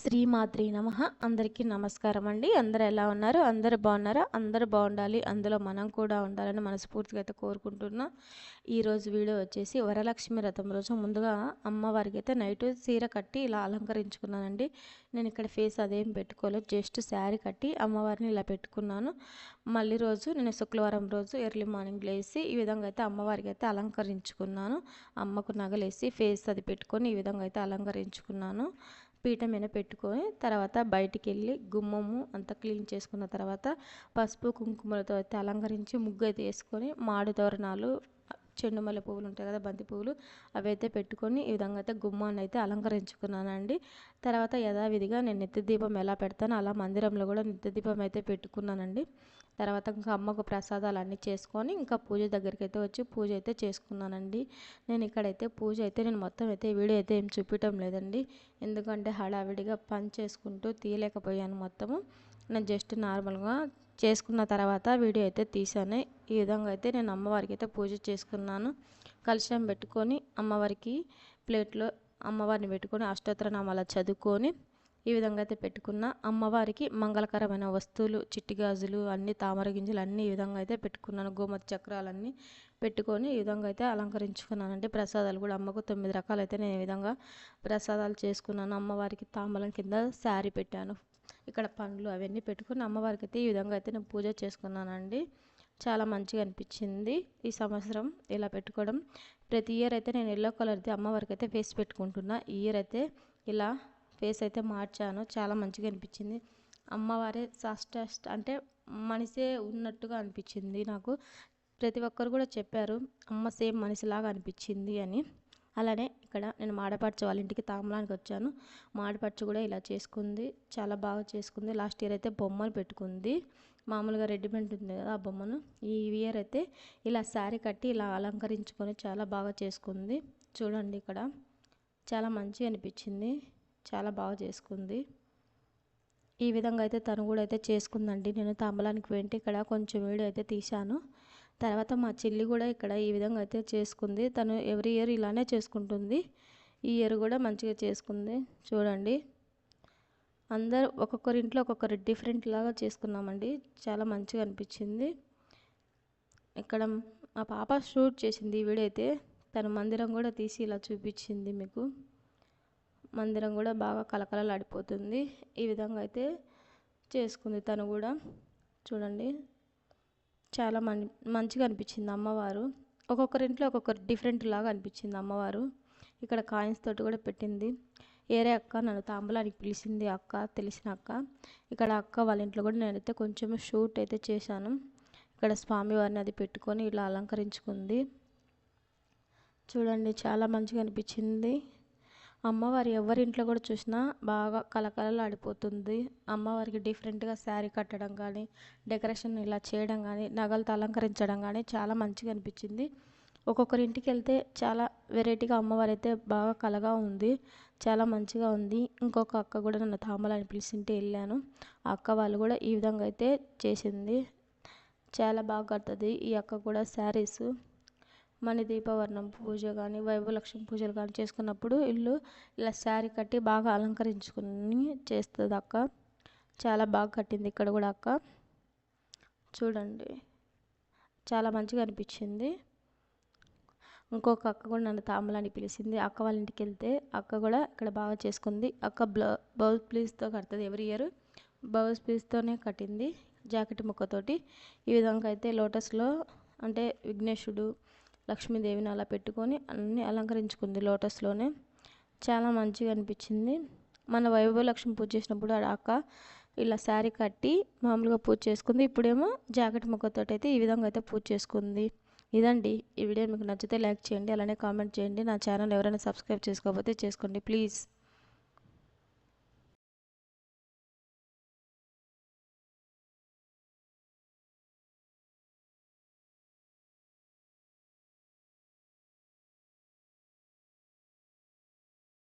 శ్రీమాత్రి నమ. అందరికీ నమస్కారం అండి. అందరు ఎలా ఉన్నారు? అందరు బాగున్నారా? అందరు బాగుండాలి. అందులో మనం కూడా ఉండాలని మనస్ఫూర్తిగా అయితే కోరుకుంటున్నా. ఈరోజు వీడియో వచ్చేసి వరలక్ష్మి రథం రోజు. ముందుగా అమ్మవారికి అయితే నైట్ చీర కట్టి ఇలా అలంకరించుకున్నానండి. నేను ఇక్కడ ఫేస్ అదేం పెట్టుకోలేదు. జస్ట్ శారీ కట్టి అమ్మవారిని ఇలా పెట్టుకున్నాను. మళ్ళీ రోజు నేను శుక్రవారం రోజు ఎర్లీ మార్నింగ్ లేసి ఈ విధంగా అయితే అమ్మవారికి అయితే అలంకరించుకున్నాను. అమ్మకు నగలేసి ఫేస్ అది పెట్టుకొని ఈ విధంగా అయితే అలంకరించుకున్నాను. పీట మీద పెట్టుకొని తర్వాత బయటికి వెళ్ళి గుమ్మము అంతా క్లీన్ చేసుకున్న తర్వాత పసుపు కుంకుమలతో అయితే అలంకరించి ముగ్గు అయితే వేసుకొని మాడు తోరణాలు చెండు మల్లె పువ్వులు ఉంటాయి కదా బంతి పువ్వులు అవి అయితే పెట్టుకొని ఈ విధంగా అయితే గుమ్మాన్ని అయితే అలంకరించుకున్నానండి. తర్వాత యథావిధిగా నేను నిత్య దీపం ఎలా పెడతానో అలా మందిరంలో కూడా నిత్య దీపం అయితే పెట్టుకున్నానండి. తర్వాత ఇంకా అమ్మకు ప్రసాదాలు అన్నీ చేసుకొని ఇంకా పూజ దగ్గరికి అయితే వచ్చి పూజ అయితే చేసుకున్నానండి. నేను ఇక్కడైతే పూజ అయితే నేను మొత్తం అయితే వీడియో అయితే ఏం చూపించడం లేదండి. ఎందుకంటే హడావిడిగా పని చేసుకుంటూ తీయలేకపోయాను మొత్తము. నేను జస్ట్ నార్మల్గా చేసుకున్న తర్వాత వీడియో అయితే తీసాను ఈ విధంగా అయితే నేను అమ్మవారికి అయితే పూజ చేసుకున్నాను. కలుషం పెట్టుకొని అమ్మవారికి ప్లేట్లో అమ్మవారిని పెట్టుకొని అష్టోత్తర నామాల చదువుకొని ఈ విధంగా అయితే పెట్టుకున్న అమ్మవారికి మంగళకరమైన వస్తువులు చిట్టి గాజులు అన్ని తామర గింజలు అన్నీ ఈ విధంగా అయితే పెట్టుకున్నాను. గోమతి చక్రాలన్నీ పెట్టుకొని ఈ విధంగా అయితే అలంకరించుకున్నాను. అంటే ప్రసాదాలు కూడా అమ్మకు తొమ్మిది రకాలు అయితే నేను ఈ విధంగా ప్రసాదాలు చేసుకున్నాను. అమ్మవారికి తాంబలం కింద శారీ పెట్టాను. ఇక్కడ పండ్లు అవన్నీ పెట్టుకుని అమ్మవారికి అయితే ఈ విధంగా అయితే నేను పూజ చేసుకున్నానండి. చాలా మంచిగా అనిపించింది ఈ సంవత్సరం ఇలా పెట్టుకోవడం. ప్రతి ఇయర్ అయితే నేను ఎల్లో కలర్ది అమ్మవారికి అయితే ఫేస్ పెట్టుకుంటున్నా. ఈ ఇయర్ అయితే ఇలా ఫేస్ అయితే మార్చాను. చాలా మంచిగా అనిపించింది. అమ్మవారే సాస్ట్ అంటే మనిషే ఉన్నట్టుగా అనిపించింది నాకు. ప్రతి ఒక్కరు కూడా చెప్పారు అమ్మ సేమ్ మనిషిలాగా అనిపించింది అని. అలానే ఇక్కడ నేను మాడపడ్చ వాళ్ళ ఇంటికి తాంబలానికి వచ్చాను. మాడపడ్చ కూడా ఇలా చేసుకుంది. చాలా బాగా చేసుకుంది. లాస్ట్ ఇయర్ అయితే బొమ్మలు పెట్టుకుంది. మామూలుగా రెడీమేడ్ ఉంది కదా ఆ బొమ్మను. ఈ ఇయర్ అయితే ఇలా శారీ కట్టి ఇలా అలంకరించుకొని చాలా బాగా చేసుకుంది. చూడండి ఇక్కడ. చాలా మంచిగా అనిపించింది. చాలా బాగా చేసుకుంది. ఈ విధంగా అయితే తను కూడా అయితే చేసుకుందండి. నేను తాంబలానికి వెంట ఇక్కడ కొంచెం వీడియో అయితే తీశాను. తర్వాత మా చెల్లి కూడా ఇక్కడ ఈ విధంగా అయితే చేసుకుంది. తను ఎవ్రీ ఇయర్ ఇలానే చేసుకుంటుంది. ఈ ఇయర్ కూడా మంచిగా చేసుకుంది. చూడండి. అందరు ఒక్కొక్కరి ఇంట్లో ఒక్కొక్కరు డిఫరెంట్ లాగా చేసుకున్నామండి. చాలా మంచిగా అనిపించింది. ఇక్కడ మా పాప షూట్ చేసింది ఈ వీడియో అయితే. తన మందిరం కూడా తీసి ఇలా చూపించింది మీకు. మందిరం కూడా బాగా కలకలలాడిపోతుంది ఈ విధంగా అయితే చేసుకుంది తను కూడా. చూడండి. చాలా మం మంచిగా అనిపించింది అమ్మవారు. ఒక్కొక్కరి ఇంట్లో ఒక్కొక్కరు డిఫరెంట్ లాగా అనిపించింది అమ్మవారు. ఇక్కడ కాయిన్స్ తోటి కూడా పెట్టింది. ఏరే అక్క నన్ను తాంబలానికి పిలిచింది అక్క తెలిసిన అక్క. ఇక్కడ అక్క వాళ్ళ ఇంట్లో కూడా నేనైతే కొంచెం షూట్ అయితే చేశాను. ఇక్కడ స్వామివారిని అది పెట్టుకొని ఇలా అలంకరించుకుంది. చూడండి చాలా మంచిగా అనిపించింది. అమ్మవారి ఎవరింట్లో కూడా చూసినా బాగా కలకలలు ఆడిపోతుంది అమ్మవారికి డిఫరెంట్గా శారీ కట్టడం కానీ డెకరేషన్ ఇలా చేయడం కానీ నగలతో అలంకరించడం కానీ చాలా మంచిగా అనిపించింది. ఒక్కొక్కరి ఇంటికి వెళ్తే చాలా వెరైటీగా అమ్మవారు అయితే బాగా కలగా ఉంది చాలా మంచిగా ఉంది. ఇంకొక అక్క కూడా నన్ను తాంబలాన్ని పిలిచింటే వెళ్ళాను. ఆ అక్క వాళ్ళు కూడా ఈ విధంగా అయితే చేసింది. చాలా బాగా కడుతుంది. ఈ అక్క కూడా శారీస్ మణి దీపవర్ణం పూజ కానీ వైభవలక్ష్మి పూజలు కానీ చేసుకున్నప్పుడు ఇల్లు ఇలా శారీ కట్టి బాగా అలంకరించుకుని చేస్తుంది అక్క. చాలా బాగా కట్టింది ఇక్కడ కూడా అక్క. చూడండి. చాలా మంచిగా అనిపించింది. ఇంకొక అక్క కూడా నన్ను తాంబలాన్ని పిలిచింది. అక్క వాళ్ళ ఇంటికి వెళ్తే అక్క కూడా ఇక్కడ బాగా చేసుకుంది. అక్క బ్లౌ బ్లౌజ్ ప్లీజ్తో కడుతుంది ఎవ్రీ ఇయర్ బ్లౌజ్ పీస్తోనే కట్టింది జాకెట్ ముక్కతోటి. ఈ విధంగా అయితే లోటస్లో అంటే విఘ్నేశుడు లక్ష్మీదేవిని అలా పెట్టుకొని అన్నీ అలంకరించుకుంది లోటస్లోనే. చాలా మంచిగా అనిపించింది. మన వైభవ లక్ష్మి పూజ చేసినప్పుడు అక్క ఇలా శారీ కట్టి మామూలుగా పూజ చేసుకుంది. ఇప్పుడేమో జాకెట్ ముక్కతో అయితే ఈ విధంగా అయితే పూజ చేసుకుంది. ఇదండి. ఈ వీడియో మీకు నచ్చితే లైక్ చేయండి అలానే కామెంట్ చేయండి. నా ఛానల్ ఎవరైనా సబ్స్క్రైబ్ చేసుకోకపోతే చేసుకోండి ప్లీజ్.